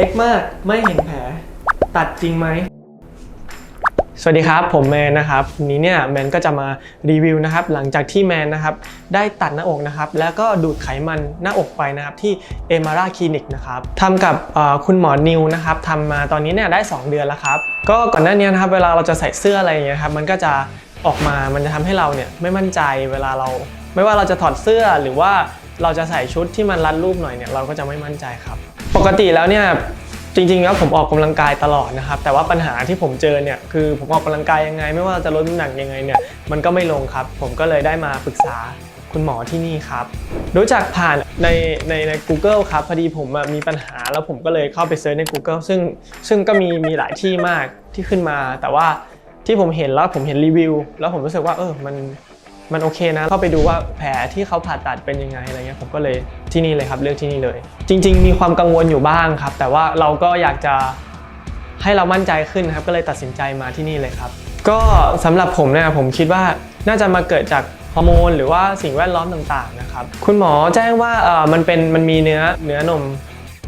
ล็กมาก ไม่เห็นแผล ตัดจริงไหม สวัสดีครับ ผมแมนนะครับวันนี้เนี่ยแมนก็จะมารีวิวนะครับหลังจากที่แมนนะครับได้ตัดหน้าอกนะครับแล้วก็ดูดไขมันหน้าอกไปนะครับที่เอมาราคลินิกนะครับทำกับเอ่อคุณหมอนิวนะครับทำมาตอนนี้เนี่ยได้ 2 เดือนแล้วครับ ก็ก่อนหน้านี้นะครับเวลาเราจะใส่เสื้ออะไรอย่างเงี้ยครับมันก็จะออกมามันจะทำให้เราเนี่ยไม่มั่นใจเวลาเรา ไม่ว่าเราจะถอดเสื้อหรือว่าเราจะใส่ชุดที่มันรัดรูปหน่อยเนี่ยเราก็จะไม่มั่นใจครับ ปกติแล้วเนี่ยจริงๆแล้วผมออกกำลังกายตลอดนะครับ แต่ว่าปัญหาที่ผมเจอเนี่ยคือผมออกกำลังกายยังไง ไม่ว่าจะลดน้ำหนักยังไงเนี่ยมันก็ไม่ลงครับ ผมก็เลยได้มาปรึกษาคุณหมอที่นี่ครับ รู้จักผ่านในในใน Google ครับพอดีผมมีปัญหาแล้วผมก็เลยเข้าไปเซิร์ชใน Google ซึ่งซึ่งก็มีมีหลายที่มากที่ขึ้นมา แต่ว่าที่ผมเห็นแล้วผมเห็นรีวิว แล้วผมรู้สึกว่าเออมัน มันโอเคนะเข้าไปดูว่าแผลที่เขาผ่าตัดเป็นยังไงอะไรเงี้ยผมก็เลยที่นี่เลยครับเลือกที่นี่เลย จริง ๆ มีความกังวลอยู่บ้างครับ แต่ว่าเราก็อยากจะให้เรามั่นใจขึ้นครับก็เลยตัดสินใจมาที่นี่เลยครับ ก็สำหรับผมเนี่ยผมคิดว่าน่าจะมาเกิดจากฮอร์โมนหรือว่าสิ่งแวดล้อมต่างๆนะครับคุณหมอแจ้งว่าเออมันเป็นมันมีเนื้อเนื้อนม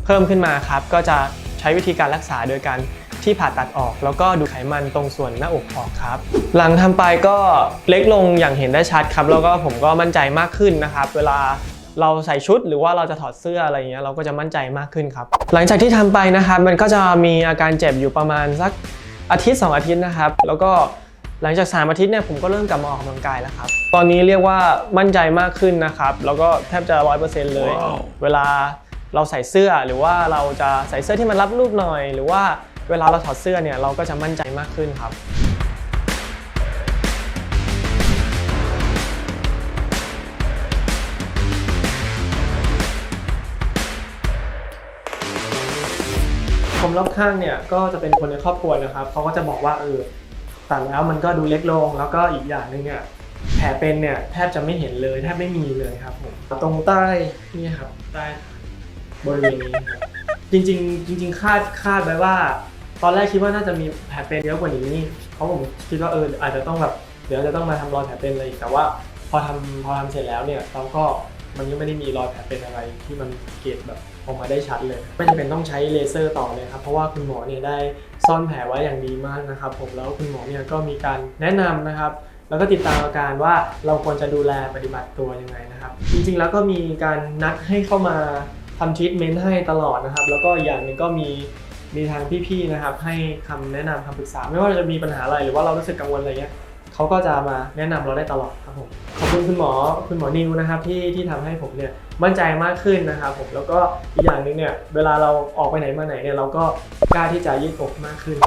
เพิ่มขึ้นมาครับก็จะใช้วิธีการรักษาโดยการ ที่ผ่าตัดออก แล้วก็ดูดไขมันตรงส่วนหน้าอกออกครับ หลังทำไปก็เล็กลงอย่างเห็นได้ชัดครับ แล้วก็ผมก็มั่นใจมากขึ้นนะครับ เวลาเราใส่ชุดหรือว่าเราจะถอดเสื้ออะไรอย่างเงี้ยเราก็จะมั่นใจมากขึ้นครับ หลังจากที่ทำไปนะครับ มันก็จะมีอาการเจ็บอยู่ประมาณสักอาทิตย์ 2 อาทิตย์นะครับ แล้วก็หลังจาก 3 อาทิตย์เนี่ยผมก็เริ่มกลับมาออกกำลังกายแล้วครับ ตอนนี้เรียกว่ามั่นใจมากขึ้นนะครับ แล้วก็แทบจะร้อยเปอร์เซ็นต์เลยเวลาเราใส่เสื้อหรือว่าเราจะใส่เสื้อที่มันรับรูปหน่อย หรือว่า เวลาเราถอดเสื้อเนี่ยเราก็จะมั่นใจมากขึ้นครับคนรอบข้างเนี่ยก็จะเป็นคนในครอบครัวนะครับเขาก็จะบอกว่าเออตัดแล้วมันก็ดูเล็กลง แล้วก็อีกอย่างหนึ่งเนี่ยแผลเป็นเนี่ยแทบจะไม่เห็นเลยแทบไม่มีเลยครับผมตรงใต้นี่ครับใต้บริเวณนี้ครับจริงๆจริงๆคาดคาดไว้ว่า ตอนแรกคิดว่าน่าจะมีแผลเป็นเยอะกว่านี้ เพราะผมคิดว่าเอออาจจะต้องแบบเดี๋ยวจะต้องมาทำรอยแผลเป็นอะไรอีกแต่ว่าพอทำพอทำเสร็จแล้วเนี่ยเราก็มันยังไม่ได้มีรอยแผลเป็นอะไรที่มันเกตแบบออกมาได้ชัดเลย ไม่จำเป็นต้องใช้เลเซอร์ต่อเลยครับเพราะว่าคุณหมอเนี่ยได้ซ่อนแผลไว้อย่างดีมากนะครับ ผมแล้วคุณหมอเนี่ยก็มีการแนะนำนะครับ แล้วก็ติดตามอาการว่าเราควรจะดูแลปฏิบัติตัวยังไงนะครับ จริงๆแล้วก็มีการนัดให้เข้ามาทำทรีทเมนต์ให้ตลอดนะครับ แล้วก็อย่างหนึ่งก็มี มีทางพี่ๆนะครับ ให้คำแนะนำคำปรึกษา ไม่ว่าจะมีปัญหาอะไรหรือว่าเรารู้สึกกังวลอะไรเงี้ยเขาก็จะมาแนะนำเราได้ตลอดครับผมขอบคุณคุณหมอคุณหมอนิวนะครับที่ที่ทำให้ผมเนี่ยมั่นใจมากขึ้นนะครับผมแล้วก็อีกอย่างหนึ่งเนี่ยเวลาเราออกไปไหนมาไหนเนี่ยเราก็กล้าที่จะยืดอกมากขึ้น